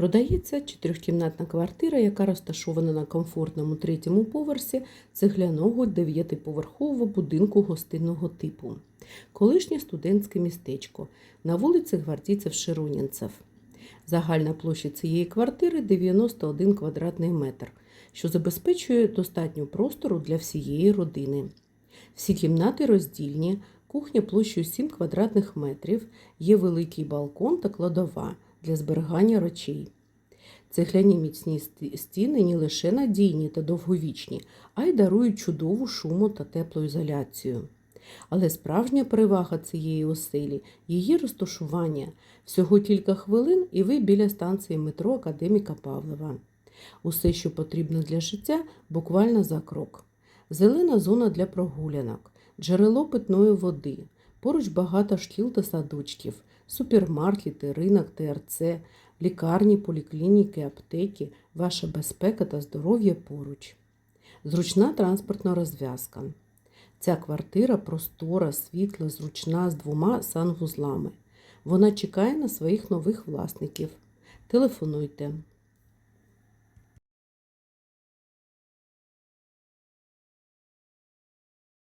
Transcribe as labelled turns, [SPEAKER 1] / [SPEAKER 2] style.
[SPEAKER 1] Продається чотирьохкімнатна квартира, яка розташована на комфортному третьому поверсі цегляного дев'ятиповерхового будинку гостинного типу. Колишнє студентське містечко на вулиці гвардійців Широнінцев. Загальна площа цієї квартири 91 квадратний метр, що забезпечує достатньо простору для всієї родини. Всі кімнати роздільні, кухня площею 7 квадратних метрів, є великий балкон та кладова для зберігання речей. Цегляні міцні стіни не лише надійні та довговічні, а й дарують чудову шуму та теплоізоляцію. Але справжня перевага цієї оселі її розташування. Всього кілька хвилин, і ви біля станції метро Академіка Павлова. Усе, що потрібно для життя, буквально за крок. Зелена зона для прогулянок, джерело питної води, поруч багато шкіл та садочків, супермаркети, ринок, ТРЦ, лікарні, поліклініки, аптеки, ваша безпека та здоров'я поруч. Зручна транспортна розв'язка. Ця квартира простора, світла, зручна з двома санвузлами. Вона чекає на своїх нових власників. Телефонуйте